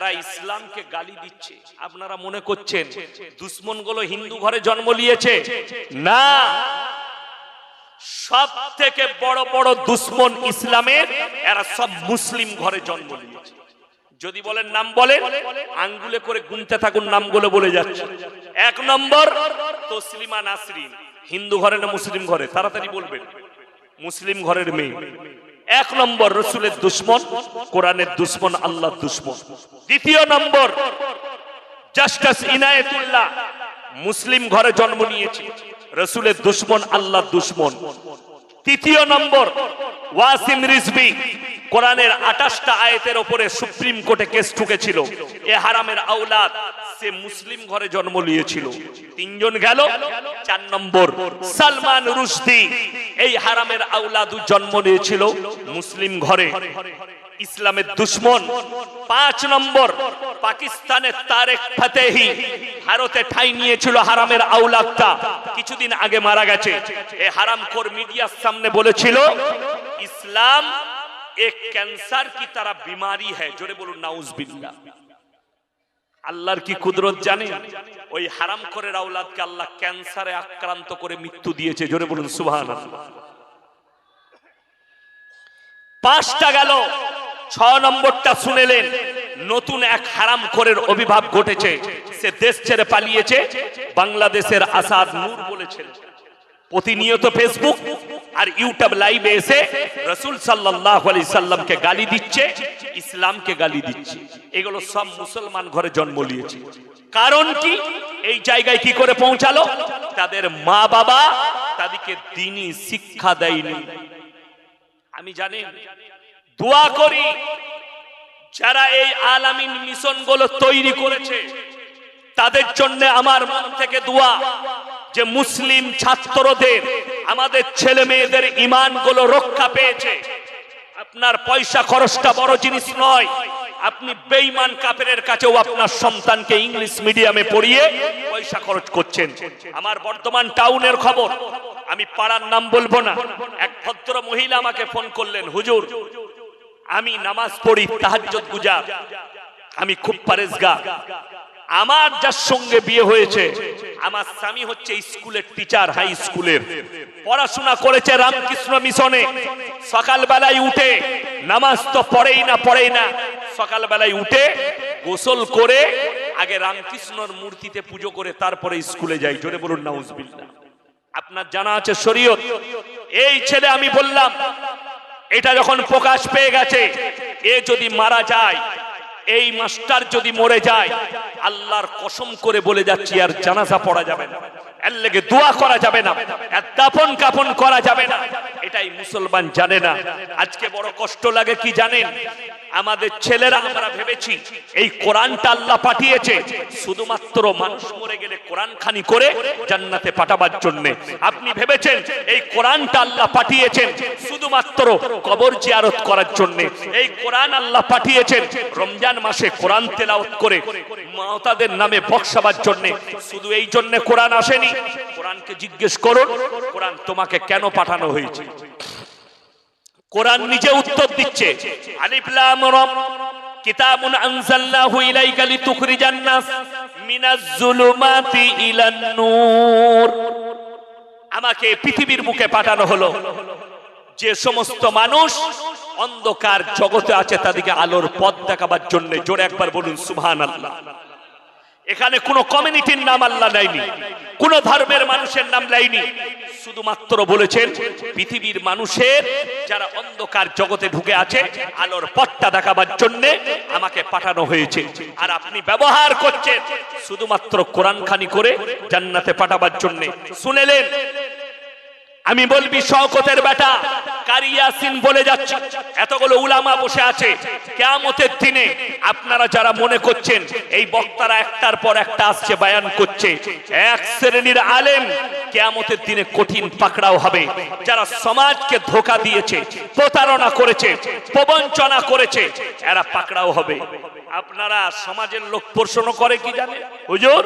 যারা ইসলামকে গালি দিচ্ছে, আপনারা মনে করছেন দুশ্মনগুলো হিন্দু ঘরে জন্ম নিয়েছে? না। সব থেকে বড় বড় দুশ্মন ইসলামের, এরা সব মুসলিম ঘরে জন্ম নিয়েছে। যদি বলেন নাম বলেন, আঙ্গুলে করে গুনতে থাকুন নামগুলো বলে যাচ্ছে। এক নম্বর, তসলিমা নাসরিন। হিন্দু ঘরে না মুসলিম ঘরে? তাড়াতাড়ি বলবেন। মুসলিম ঘরের মেয়ে। এক নম্বর রসুলের দুশ্মন, কোরআনের দুশ্মন আল্লাহ দুশ্মন। দ্বিতীয় নম্বর, জাস্টাস ইনায়েতুল্লাহ, মুসলিম ঘরে জন্ম নিয়েছে। রসুলের দুশ্মন আল্লাহ দুশ্মন। তৃতীয় নম্বর, ওয়াসিম রিজবি কোরআনের আঠাশটা আয়াতের ওপরে সুপ্রিম কোর্টে কেস ঠুকেছিল। এ হারামের আওলাদ সে মুসলিম ঘরে জন্ম নিয়েছিল। তিনজন গেল, চার নম্বর সালমান রুশদি। এই হারামের আওলাদ জন্ম নিয়েছিল মুসলিম ঘরে। ইসলামের দুশ্মন। পাঁচ নম্বর পাকিস্তানের তারেক ফাতেহি। ভারতে ঠাই নিয়েছিল হারামের আউলাদটা। কিছুদিন আগে মারা গেছে। এ হারাম হারামখোর মিডিয়ার সামনে বলেছিল, ইসলাম এক ক্যান্সার কি তারা বিমারি হ্যাঁ জোরে বলুন, নাউজবিল্লাহ। আল্লাহর কি কুদরত জানে? ওই হারাম করে রাউলাদকে আল্লাহ ক্যান্সারে আক্রান্ত করে মৃত্যু দিয়েছে, জোরে বলুন সুভান পাঁচটা গেল, ছ নম্বরটা শুনেলেন, নতুন এক হারাম করের অভিভাব ঘটেছে, সে দেশ ছেড়ে পালিয়েছে, বাংলাদেশের আসাদ নূর বলেছেন। প্রতিনিয়ত ফেসবুক আর ইউটিউব লাইভে এসে রসুল সাল্লাহ আলি সাল্লামকে গালি দিচ্ছে, ইসলামকে গালি দিচ্ছে। এগুলো সব মুসলমান ঘরে জন্ম নিয়েছে। কারণ কি? এই জায়গায় কি করে পৌঁছালো? তাদের মা বাবা তাদেরকে দিনই শিক্ষা দেয়নি। আমি জানি, দোয়া করি, যারা এই আলামিন মিশনগুলো তৈরি করেছে, তাদের জন্য আমার মন থেকে দোয়া। যে মুসলিম ছাত্রদের, আমাদের ছেলে মেয়েদের ইমানগুলো রক্ষা পেয়েছে। আপনার পয়সা খরচটা বড় জিনিস নয়। আপনি বেইমান কাপেরের কাছেও আপনার সন্তানকে ইংলিশ মিডিয়ামে পড়িয়ে পয়সা খরচ করছেন। আমার বর্তমান টাউনের খবর, আমি পাড়ার নাম বলব না। এক ভদ্র মহিলা আমাকে ফোন করলেন, হুজুর, আমি নামাজ পড়ি তাহাজ্জুদ গুজার আমি খুব পারেজগা আমার যার সঙ্গে বিয়ে হয়েছে আমার স্বামী হচ্ছে স্কুলের টিচার হাই স্কুলের পড়াশোনা করেছে রামকৃষ্ণ মিশনে। সকালবেলায় উঠে, নামাজ তো পড়েই না পড়েই না। সকালবেলায় উঠে, গোসল করে, আগে রামকৃষ্ণর মূর্তিতে পুজো করে তারপরে স্কুলে যাই। জোরে বলুন, নাউজবিল্লাহ। আপনার জানা আছে শরীয়ত? এই ছেলে, আমি বললাম, এটা যখন প্রকাশ পেয়ে গেছে, এ যদি মারা যায় এই মাস্টার যদি মরে যায়, আল্লাহর কসম করে বলে যাচ্ছি, আর জানাজা পড়া যাবে না। এর লেগে দোয়া করা যাবে না। এর দাফন কাফন করা যাবে না। এটাই মুসলমান জানে না। আজকে বড় কষ্ট লাগে কি জানেন? আমাদের ছেলেরা আমরা ভেবেছি, এই কোরআনটা আল্লাহ পাঠিয়েছে। শুধুমাত্র মানুষ মরে গেলে কোরআন খানি করে জান্নাতে পাঠাবার জন্য। আপনি ভেবেছেন, এই কোরআনটা আল্লাহ পাঠিয়েছেন শুধুমাত্র কবর জিয়ারত করার জন্য। এই কোরআন আল্লাহ পাঠিয়েছেন। রমজান মাসে কোরআন তেলাওয়াত করে মাতাদের নামে বক্সাবার জন্য। শুধু এই জন্য কোরআন আসেনি। কোরআনকে জিজ্ঞেস করুন, কোরআন তোমাকে কেন পাঠানো হয়েছে? কোরআন নিজে উত্তর দিচ্ছে। আলিফ লাম রা কিতাবুন আনজালনাহু ইলাইকা লিতুখরিজান নাস মিনাজ জুলুমাতি ইলান নূর। আমাকে পৃথিবীর মুখে পাঠানো হলো। যে সমস্ত মানুষ অন্ধকার জগতে আছে তাদেরকে আলোর পথ দেখাবার জন্য। জোরে একবার বলুন সুহান আল্লাহ এখানে কোনো কমিউনিটির নাম আল্লাহ নেয়নি, কোন ধর্মের মানুষের নাম নেয়নি। শুধুমাত্র বলেছেন, পৃথিবীর মানুষের যারা অন্ধকার জগতে ঢুকে আছে, আলোর পথটা দেখাবার জন্য আমাকে পাঠানো হয়েছে। আর আপনি ব্যবহার করছেন, শুধুমাত্র কোরআন খানি করে জান্নাতে পাঠাবার জন্য। শুনেলেন আমি বলবি, শওকতের বেটা কারিয়াসিন বলে যাচ্ছে। এতগুলো উলামা বসে আছে। কেয়ামতের দিনে আপনারা যারা মনে করছেন, এই বক্তারা একটার পর একটা আসছে, বায়ান করছে। এক শ্রেণির আলেম কেয়ামতের দিনে কঠিন পাকড়াও হবে। যারা সমাজকে ধোকা দিয়েছে, প্রতারণা করেছে, প্রবঞ্চনা করেছে, এরা পাকড়াও হবে। আপনারা সমাজের লোক প্রশ্ন করে কি জানে? হুজুর,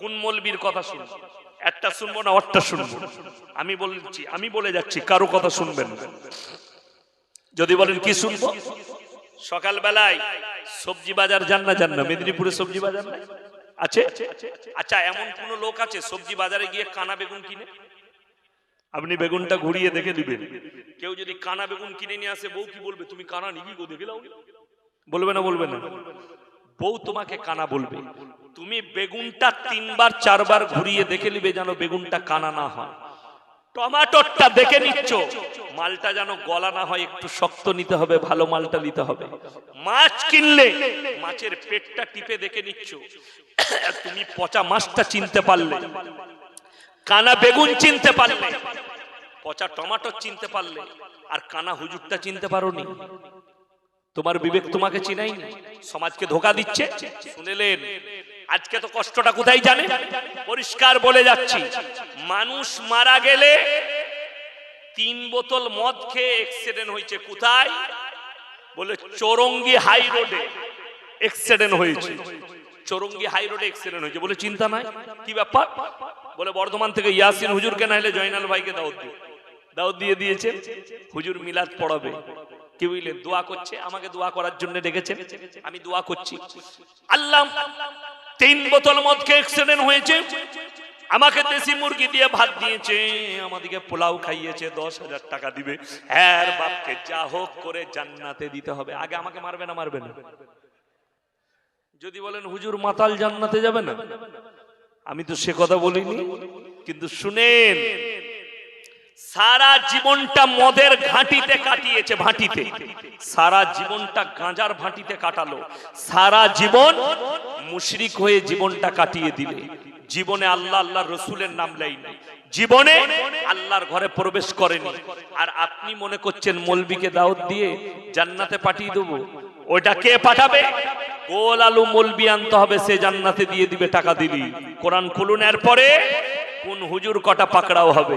কোন মলবির কথা শুনব একটা শুনব না অটটা শুনব? আমি বলছি, আমি বলে যাচ্ছি, কারও কথা শুনবেন যদি বলেন, কি শুনব? সকালবেলায় সবজি বাজার যান না যান না। মেদিনীপুরে সবজি বাজার নাই? আছে? আচ্ছা এমন কোন লোক আছে সবজি বাজারে গিয়ে কানা বেগুন কিনে? আপনি বেগুনটা ঘুরিয়ে দেখে দিবেন। কেউ যদি কানা বেগুন কিনে নিয়ে আসে, বউ কি বলবে? তুমি কানা নিবি গো, দেখে লাও বলবে না বলবে না। বউ তোমাকে কানা বলবে। তুমি বেগুনটা তিনবার, চারবার ঘুরিয়ে দেখে নিবে যেন বেগুনটা কানা না হয়। টমাটোরটা দেখে নিচ্ছ, মালটা যেন গলা না হয়, একটু শক্ত নিতে হবে, ভালো মালটা নিতে হবে। মাছ কিনলে মাছের পেটটা টিপে দেখে নিচ্ছ, তুমি পচা মাছটা চিনতে পারলে, কানা বেগুন চিনতে পারলে, পচা টমাটো চিনতে পারলে, আর কানা হুজুরটা চিনতে পারোনি। তোমার বিবেক তোমাকে চিনাইনি সমাজকে ধোকা দিচ্ছে? শুনেলেন আজকে তো কষ্টটা কোথায় জানে? পরিষ্কার বলে যাচ্ছি, মানুষ মারা গেলে তিন বোতল মদ খেয়ে অ্যাক্সিডেন্ট হয়েছে কোথায়? বলে চৌরঙ্গি হাই রোডে অ্যাক্সিডেন্ট হয়েছে। চৌরঙ্গি হাই রোডে অ্যাক্সিডেন্ট হয়েছে। বলে চিন্তা নাই, কি ব্যাপার? বলে বর্ধমান থেকে ইয়াসিন হুজুরকে না হলে জয়নাল ভাইকে দাওয়াত দিও। দাওয়াত দিয়ে দিয়েছে, হুজুর মিলাদ পড়াবে। কি বুঝলেন দোয়া করছে, আমাকে দোয়া করার জন্য ডেকেছেন। আমি দোয়া করছি। আল্লাহ, তিন বোতল মদকে অ্যাক্সিডেন্ট হয়েছে। আমাকে দেশি মুরগি দিয়ে ভাত দিয়েছে। আমাদেরকে পোলাও খাইয়েছে, দশ হাজার টাকা দিবে। হ্যাঁ বাপকে যা হোক করে জান্নাতে দিতে হবে। আগে আমাকে মারবে না মারবে না? যদি বলেন, হুজুর, মাতাল জান্নাতে যাবে না? আমি তো সে কথা বলিনি। কিন্তু শুনেন সারা জীবনটা মদের ঘাঁটিতে কাটিয়েছে ভাটিতে। সারা জীবনটা গাঁজার ভাটিতে কাটালো। সারা জীবন মুশরিক হয়ে জীবনটা কাটিয়ে দিলে। জীবনে আল্লাহ আল্লাহ রসুলের নাম লাইনি জীবনে আল্লাহর ঘরে প্রবেশ করেনি। আর আপনি মনে করছেন মলবিকে দাওয়াত দিয়ে জান্নাতে পাঠিয়ে দেবো? ওটা কে পাঠাবে? গোল আলু মলবি আনতে হবে, সে জান্নাতে দিয়ে দিবে টাকা দিবি কোরআন খুলুন এর পরে কোন হুজুর কটা পাকড়াও হবে?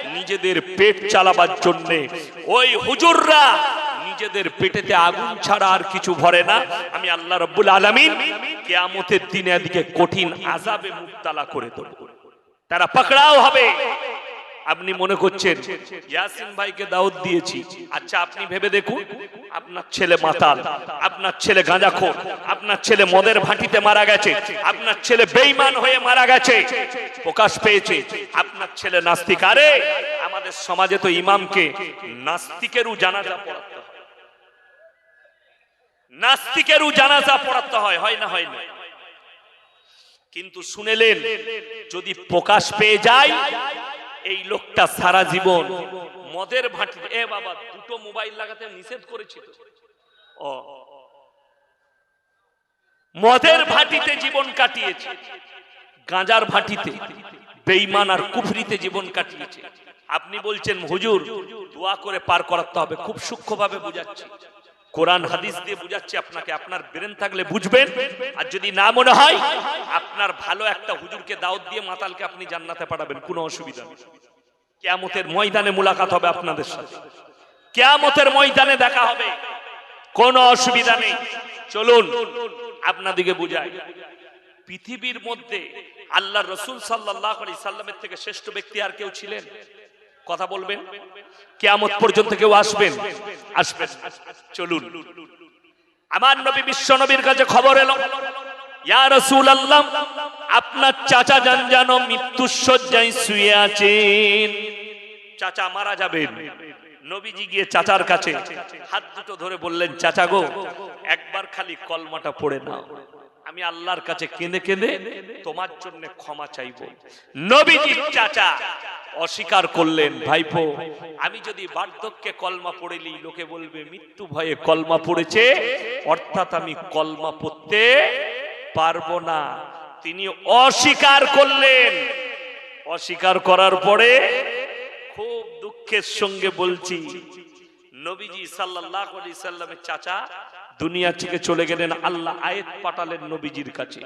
নিজেদের পেট চালাবার জন্যে। ওই হুজুররা নিজেদের পেটেতে আগুন ছাড়া আর কিছু ভরে না। আমি আল্লাহ রব্বুল আলমিন কেয়ামতের দিনে এদিকে কঠিন আজাবে মুক্তালা করে দেব। তারা পাকড়াও হবে। আপনি মনে করছেন, ইয়াসিন ভাইকে দাওয়াত দিয়েছি। আচ্ছা আপনি ভেবে দেখুন, আপনার ছেলে মাতাল, আপনার ছেলে গাঁজাখোর, আপনার ছেলে মদের ভাটিতে মারা গেছে, আপনার ছেলে বেঈমান হয়ে মারা গেছে। প্রকাশ পেয়েছে, আপনার ছেলে নাস্তিক। আরে, আমাদের সমাজে তো ইমামকে নাস্তিকেরও জানাজা পড়াতে হয়। নাস্তিকেরও জানাজা পড়াতে হয় হয় না হয় না। কিন্তু শুনেলেন, যদি প্রকাশ পেয়ে যায় এই লোকটা সারা জীবন মদের ভাটি। এ বাবা, দুটো মোবাইল লাগাতে নিষেধ করেছিল ও। মদের ভাটিতে জীবন কাটিয়েছে, গাঁজার ভাটিতে বেইমান আর কুফরিতে জীবন কাটিয়েছে। আপনি বলছেন, হুজুর, দোয়া করে পার করাতে হবে। খুব সূক্ষ্মভাবে বুঝাচ্ছি। কোরআন হাদিস দিয়ে বুঝাচ্ছি আপনাকে, আপনার ব্রেন থাকলে বুঝবেন। আর যদি না মনে হয়, আপনার ভালো একটা হুজুরকে দাওয়াত দিয়ে মাতালকে আপনি জান্নাতে পাঠাবেন, কোনো অসুবিধা নেই। কেয়ামতের ময়দানে মুলাকাত হবে আপনাদের সাথে। কেয়ামতের ময়দানে দেখা হবে, কোনো অসুবিধা নেই। চলুন, আপনাদিকে বুঝাই। পৃথিবীর মধ্যে আল্লাহ রসুল সাল্লাহ সাল্লামের থেকে শ্রেষ্ঠ ব্যক্তি আর কেউ ছিলেন? কথা বলবেন? কেয়ামত পর্যন্ত কেউ আসবেন? আসবেন। চলুন। আমার নবী বিশ্ব নবীর কাছে খবর এলো। ইয়া রসুল আল্লাহ আপনার চাচা যান যেন মৃত্যুর শয্যায় শুয়ে আছেন। চাচা মারা যাবেন। নবীজি গিয়ে চাচার কাছে হাত দুটো ধরে বললেন, চাচা গো, একবার খালি কলমাটা পড়ে নাও। আমি আল্লাহর কাছে কেঁদে কেঁদে তোমার জন্য ক্ষমা চাইব। নবীজির চাচা অস্বীকার করলেন ভাইপো আমি যদি বার্ধক্যে কলমা পড়েলি লোকে বলবে মৃত্যু ভয়ে কলমা পড়েছে অর্থাৎ আমি কলমা পড়তে পারব না। তিনি অস্বীকার করলেন। অস্বীকার করার পরে খুব দুঃখের সঙ্গে বলছি নবীজি সাল্লাল্লাহু আলাইহি সাল্লামের চাচা দুনিয়া থেকে চলে গেলেন আল্লাহ আয়াত পাঠালেন নবীজির কাছে।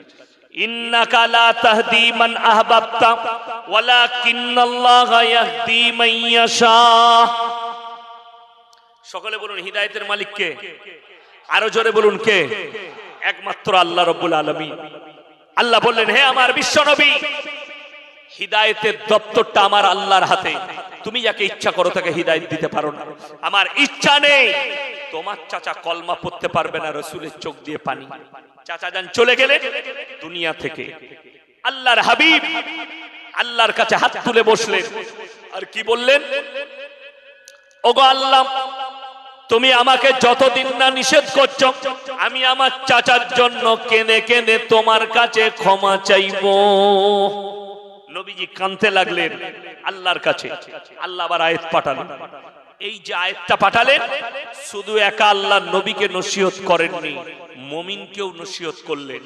সকলে বলুন, হিদায়েতের মালিক কে? আরও জোরে বলুন, কে? একমাত্র আল্লাহ রব্বুল আলামিন। আল্লাহ বললেন, হে আমার বিশ্ব নবী, হিদায়েতের দপ্তরটা আমার আল্লাহর হাতে। তুমি যাকে ইচ্ছা করো তাকে হিদায়ত দিতে পারো না। আমার ইচ্ছা নেই। তোমার চাচা কলমা পড়তে পারবে না রসুলের চোখ দিয়ে পানি। চাচা যান চলে গেলে দুনিয়া থেকে। আল্লাহর হাবিব আল্লাহর কাছে হাত তুলে বসলেন। আর কি বললেন? ওগো আল্লাহ, তুমি আমাকে যতদিন না নিষেধ করছ, আমি আমার চাচার জন্য কেনে কেনে তোমার কাছে ক্ষমা চাইব। নবীজি কানতে লাগলেন। আল্লাহর কাছে। আল্লাহ আবার আয়াত পাঠালেন। এই যে আয়াতটা পাঠালেন, শুধু একা আল্লাহ নবীকে নসিহত করেননি, মমিনকেও নসিহত করলেন।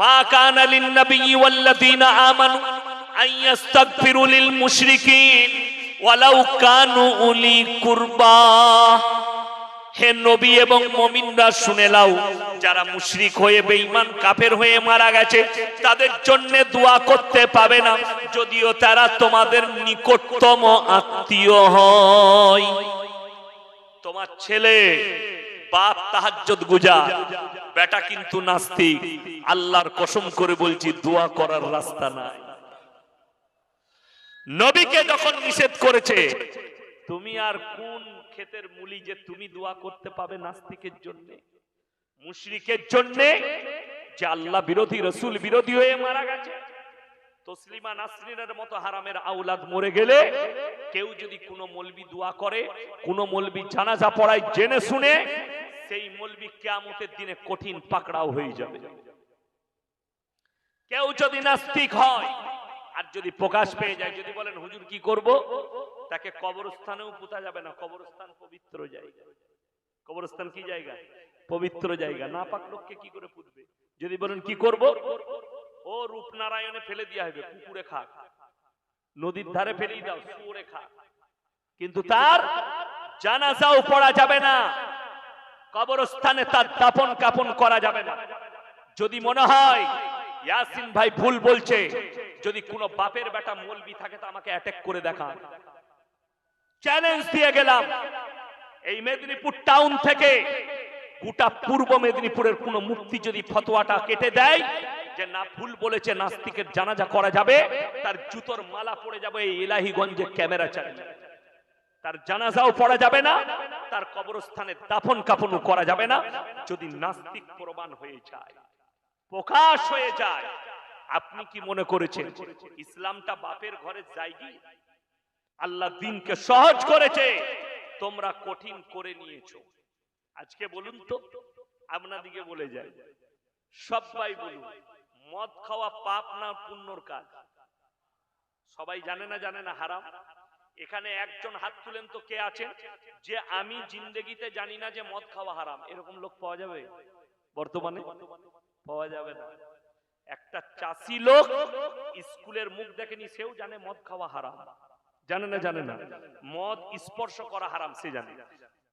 মা কান আলিন নবী ওয়াল্লাযীনা আমানু আন ইস্তাগফিরু লিল মুশরিকিন ওয়ালাউ কানু উলি কুরবা। হে নবী এবং মমিনরা শুনে লাও যারা মুশরিক হয়ে বেঈমান, কাফের হয়ে মারা গেছে, তাদের জন্য দোয়া করতে পাবে না, যদিও তারা তোমাদের নিকটতম আত্মীয় হয়। তোমার ছেলে, বাপ তাহাজ্জুদ গুজা বেটা কিন্তু নাস্তিক, আল্লাহর কসম করে বলছি, দোয়া করার রাস্তা নাই। নবীকে যখন নিষেধ করেছে তুমি আর কোন ক্ষেতের মুলি যে তুমি দোয়া করতে পাবে নাস্তিকের জন্য? মুশরিকের জন্য? যে আল্লাহ বিরোধী, রসুল বিরোধী হয়ে মারা গেছে। তসলিমা নাসরিনের মতো হারামের আউলাদ মরে গেলে কেউ যদি কোনো মলবি দোয়া করে, কোন মলবি জানাজা পড়ায় জেনে শুনে, সেই মলবি কেয়ামতের দিনে কঠিন পাকড়াও হয়ে যাবে। কেউ যদি নাস্তিক হয় আর যদি প্রকাশ পেয়ে যায়, যদি বলেন, হুজুর, কি করব? তাকে কবরস্থানেও পুঁতা যাবে না। কবরস্থান পবিত্র জায়গা। কবরস্থান কি জায়গা? পবিত্র জায়গা। না পাক লোককে কি করে পুঁতবে? যদি বলেন, কি করব? ও রূপনারায়ণে ফেলে দেওয়া হবে পুকুরে খাক। নদীর ধারে ফেলেই দাও, শুয়োরে খাক। কিন্তু তার জানাজাও পড়া যাবে না। কবরস্থানে তার দাপন কাপন করা যাবে না। যদি মনে হয়, ইয়াসিন ভাই ভুল বলছে যদি কোনো বাপের বেটা মলবি থাকে তো আমাকে অ্যাটাক করে দেখা চ্যালেঞ্জ দিয়ে গেলাম। এই মেদিনীপুর টাউন থেকে গোটা পূর্ব মেদিনীপুরের কোন মুক্তি যদি ফতোয়াটা কেটে দেয়, যে না ভুল বলেছে, নাস্তিকের জানাজা করা যাবে, তার জুতোর মালা পড়ে যাবে এই এলাহিগঞ্জে ক্যামেরা চালিয়ে। তার জানাজাও পড়া যাবে না, তার কবরস্থানে দাফন কাফনও করা যাবে না, যদি নাস্তিক প্রমাণ হয়ে যায়, প্রকাশ হয়ে যায় আপনি কি মনে করেছেন ইসলামটা বাপের ঘরে যায়নি? আল্লাহ দিনকে সহজ করেছে। তোমরা কঠিন করে নিয়েছো। আজকে বলুন তো, আপনাদিকে বলে যায় সবাই বলুন, মদ খাওয়া পাপ না পুণ্যর কাজ? সবাই জানে না জানে না, হারাম? এখানে একজন হাত তুলেন তো কে আছেন? যে আমি জিন্দগিতে জানি না যে মদ খাওয়া হারাম। এরকম লোক পাওয়া যাবে? বর্তমানে? পাওয়া যাবে না। একটা চাষি লোক স্কুলের মুখ দেখেনি, সেও জানে মদ খাওয়া হারাম। জানে না জানে না। মদ স্পর্শ করা হারাম, সে জানে।